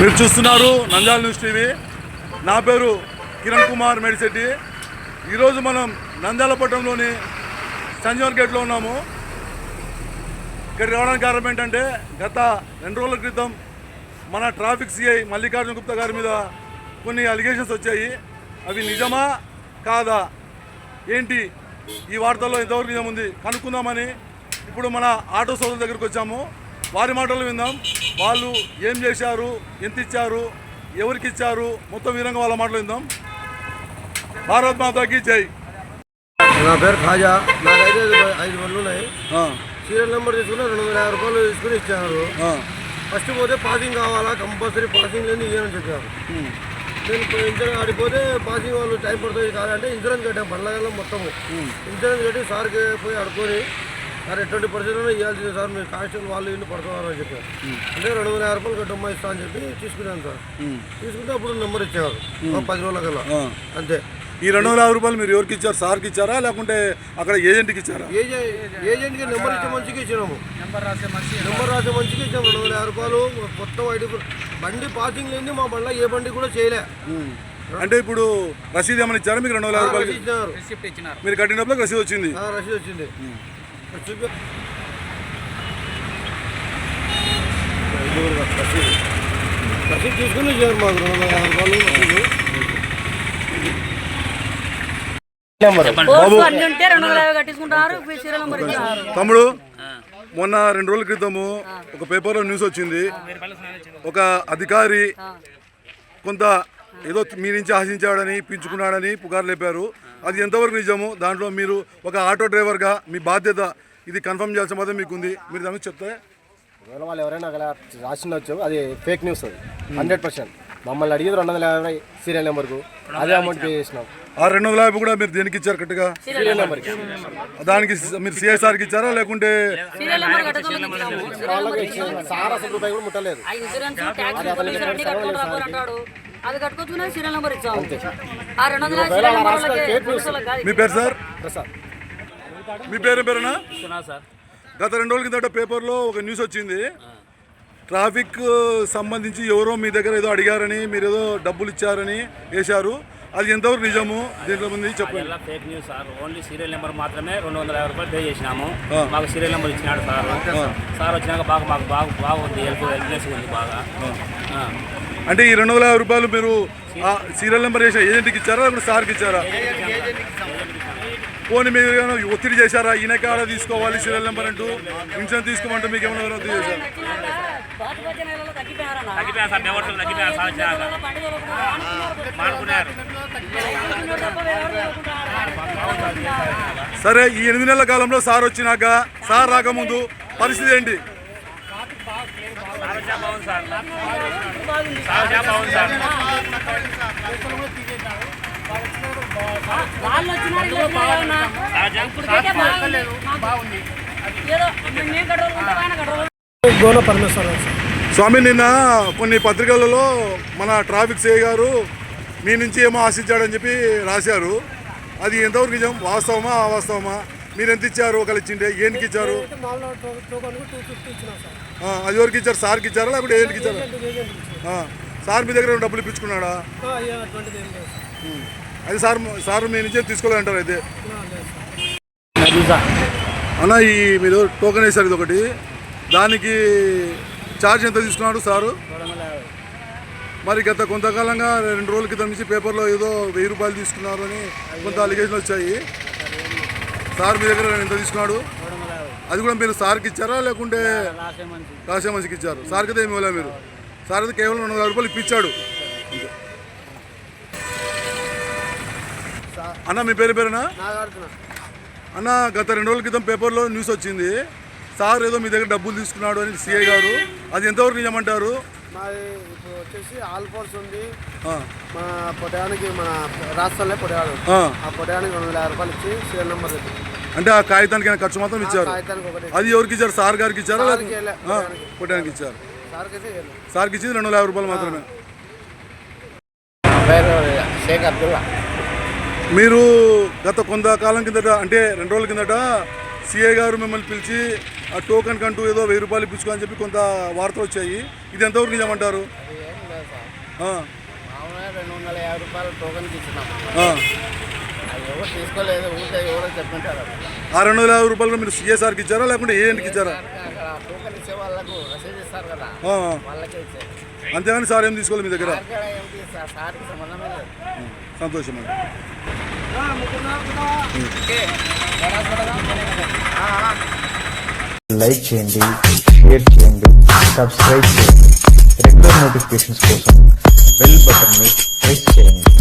మీరు చూస్తున్నారు Nandyal news TV. నా పేరు కిరణ్ కుమార్ మెడిశెట్టి. ఈరోజు మనం నంద్యాల పట్టణంలోని సంజీవన్ గేట్లో ఉన్నాము. ఇక్కడికి రావడానికి కారణం ఏంటంటే గత రెండు రోజుల క్రితం మన ట్రాఫిక్ సిఐ మల్లికార్జున గుప్తా గారి మీద కొన్ని అలిగేషన్స్ వచ్చాయి. అవి నిజమా కాదా? ఏంటి? ఈ వార్తల్లో ఎంతవరకు నిజం ఉంది? కనుక్కుందామని ఇప్పుడు మన ఆటో సోదరుల దగ్గరికి వచ్చాము. వారి మాటలు విందాం. వాళ్ళు ఏం చేశారు ఎంత ఇచ్చారు ఎవరికి ఇచ్చారు మొత్తం విధంగా వాళ్ళ మాటలు విందాం. భారత్ మాతాకి జై. నా పేరు ఖాజా. నాకైతే ఐదు- ఐదు బండ్లు ఉన్నాయి. ఆ, సీరియల్ నెంబర్ తీసుకుని రెండు వందల యాభై రూపాయలు తీసుకుని ఇచ్చారు. ఫస్ట్ పోతే పాసింగ్ కావాలా? కంపల్సరీ పాసింగ్ లేని ఇయ్యని చెప్పారు. నేను ఇన్సూరెన్స్ ఆడిపోతే పాసింగ్ వాళ్ళు టైం పడుతుంది కాదంటే ఇన్సూరెన్స్ కట్టాం బండ్ల మొత్తము. ఇన్సూరెన్స్ కట్టి సార్కి పోయి అడుకొని సార్ ఎటువంటి పరిస్థితుల్లో ఇవ్వాల్సింది సార్ మీరు కాన్స్టేబుల్ వాళ్ళు ఇల్లు పడుతున్నారు అని చెప్పారు. అంటే రెండు వందల యాభై రూపాయలు కట్టమ్మా ఇస్తా అని చెప్పి తీసుకున్నాను సార్. తీసుకుంటే అప్పుడు నెంబర్ ఇచ్చేవారు. పది రోజుల కల్లా. అంతే. ఈ రెండు వందల యాభై రూపాయలు మీరు ఎవరికి ఇచ్చారు? సార్కి ఇచ్చారా? లేకుంటే అక్కడ ఏజెంట్కి ఇచ్చారా? ఏజెంట్ ఏజెంట్కి నెంబర్ ఇచ్చే మంచిగా ఇచ్చినాము. నెంబర్ రాసే మంచిగా ఇచ్చాము. రెండు వందల యాభై రూపాయలు మొత్తం ఐడి. బండి పాసింగ్ లేని మా బండ్లో ఏ బండి కూడా చేయలే. అంటే ఇప్పుడు రసీదు ఏమైనా ఇచ్చారా? మీకు రెండు వందల యాభై రసీదు రూపాయలు మీరు కట్టినప్పుడు రసీదు వచ్చింది. ఆ, రసీదు వచ్చింది. రసీదు తీసుకుని మాకు రెండు వందల యాభై రూపాయలు రసీదు తమ్ముడు మొన్న రెండు రోజుల క్రితము ఒక పేపర్లో న్యూస్ వచ్చింది. ఒక అధికారి కొంత ఏదో మీ నుంచి ఆశించాడని పించుకున్నాడని పుకారు లేపారు. అది ఎంతవరకు నిజము దాంట్లో మీరు ఒక ఆటో డ్రైవర్గా మీ బాధ్యత ఇది కన్ఫర్మ్ చేయాల్సిన బాధ్యత మీకు ఉంది మీరు దాని గురించి చెప్తే ఒకవేళ వాళ్ళు ఎవరైనా అలా రాసిండొచ్చు. అది ఫేక్ న్యూస్ అది. Hundred percent. మమ్మల్ని అడిగింది రెండు వందల యాభై సీరియల్ నెంబర్కు. అదే అమౌంట్ పే చేసినాం. ఆ రెండు వందల యాభై కూడా మీరు దేనికి ఇచ్చారు కరెక్ట్గా? సీరియల్ నెంబర్కి. దానికి మీరు సిఎస్ఆర్కి ఇచ్చారా? లేకుంటే సార్ అసలు రూపాయి కూడా ముట్టలేదు. అది కట్టుకొచ్చుకునే సీరియల్ నెంబర్ ఇచ్చాము. మీ పేరు సార్? మీ పేరు పేరునా? సార్. గత రెండు రోజుల కిందట పేపర్లో ఒక న్యూస్ వచ్చింది. ట్రాఫిక్ సంబంధించి ఎవరో మీ దగ్గర ఏదో అడిగారని మీరు ఏదో డబ్బులు ఇచ్చారని వేశారు. అది ఎంతవరకు నిజము? దీంట్లో ముందు చెప్పండి. Fake news sir? Only serial number మాత్రమే రెండు వందల యాభై రూపాయలు పే చేసినాము. మాకు సీరియల్ నెంబర్ ఇచ్చినాడు సార్. సార్ వచ్చినాక బాగా మాకు బాగా బాగుంది హెల్ప్ చేసి ఉంది బాగా. అంటే ఈ రెండు వందల యాభై రూపాయలు మీరు సీరియల్ నెంబర్ చేసిన ఏజెంట్కి ఇచ్చారా లేకుంటే సార్కి ఇచ్చారా? పోనీ మీరు ఏమైనా ఒత్తిడి చేశారా? ఈయన కాడ తీసుకోవాలి సీరియల్ నెంబర్ అంటూ? ఇన్సూరెన్స్ తీసుకోమంటూ మీకు ఏమైనా ఒత్తిడి చేశారు? సరే ఈ ఎనిమిది నెలల కాలంలో సార్ వచ్చినాక సార్ రాకముందు పరిస్థితి ఏంటి? బాగుంది సార్ బాగుంది. సార్. వాళ్ళు వచ్చినారు స్వామి నిన్న కొన్ని పత్రికలలో మన ట్రాఫిక్ సేవ గారు మీ నుంచి ఏమో ఆశించాడని చెప్పి రాశారు. అది ఎంతవరకు నిజం? వాస్తవమా అవాస్తవమా? మీరు ఎంత ఇచ్చారు? ఒకళ్ళు ఇచ్చిండే ఏంటికి ఇచ్చారు? అది ఎవరికి ఇచ్చారు? సార్కి ఇచ్చారా? లేకపోతే ఏంటికి ఇచ్చారా? సార్ మీ దగ్గర డబ్బులు ఇప్పించుకున్నాడా. అది సార్. సార్ మీ నుంచే తీసుకోవాలంటారు అయితే. అన్న ఈ మీరు టోకెన్ వేశారు ఇది ఒకటి. దానికి ఛార్జ్ ఎంత తీసుకున్నాడు సారు? మరి గత కొంతకాలంగా రెండు రోజుల క్రితం నుంచి పేపర్లో ఏదో వెయ్యి రూపాయలు తీసుకున్నారు అని కొంత అలిగేషన్ వచ్చాయి. సార్ మీ దగ్గర ఎంత తీసుకున్నాడు? అది కూడా మీరు సార్కి ఇచ్చారా? లేకుంటే రాసే మనిషికి ఇచ్చారు. సార్కి అయితే ఏమి ఇవ్వలే మీరు. సార్ అయితే కేవలం రెండు రూపాయలు ఇప్పించాడు. అన్న మీ పేరు పేరునా? అన్న గత రెండు రోజుల క్రితం పేపర్లో న్యూస్ వచ్చింది. సార్ ఏదో మీ దగ్గర డబ్బులు తీసుకున్నాడు అని సిఐ గారు. అది ఎంతవరకు నిజమంటారు? మాది ఇప్పుడు వచ్చేసి ఆల్ ఫోర్స్ ఉంది. ఆ, మన పొడయానికి మన రాష్ట్రంలో పొడయాడు ఆ. పొడయానికి రెండు యాభై రూపాయలు ఇచ్చి సీరియల్ నెంబర్ అంటే ఆ కాగితానికి ఖర్చు మాత్రం ఇచ్చారు. అది ఎవరికి ఇచ్చారు? సార్ గారికి ఇచ్చారా? కొట్టడానికి ఇచ్చారు. సార్కి ఇచ్చింది రెండు వందల యాభై రూపాయలు మాత్రమే. మీరు గత కొంతకాలం కిందట అంటే రెండు రోజుల కిందట సిఐ గారు మిమ్మల్ని పిలిచి ఆ టోకెన్ కంటూ ఏదో వెయ్యి రూపాయలు ఇప్పించుకో అని చెప్పి కొంత వార్తలు వచ్చాయి. ఇది ఎంతవరకు నిజమంటారు? రెండు వందల యాభై రూపాయలు టోకెన్కి తీసుకోలేదు ఊరికే ఎవరో ఆ రెండు వందల యాభై రూపాయలు మీరు సిఎస్ఆర్కి ఇచ్చారా లేకుంటే ఏఎన్కి ఇచ్చారా? అక్కడ టోకెన్ ఇచ్చే వాళ్ళకు రసీదు ఇస్తారు కదా ఆ, వాళ్ళకే ఇచ్చారు అంతేగాని సార్ ఏం తీసుకోవాలి మీ దగ్గర? సార్ కూడా ఏమిటి సార్ సార్కి సంబంధమే లేదు. సంతోషం అండి. లైక్ చేయండి షేర్ చేయండి సబ్స్క్రైబ్ చేయండి. రెగ్యులర్ నోటిఫికేషన్స్ కోసం బెల్ బటన్ని ప్రెస్ చేయండి.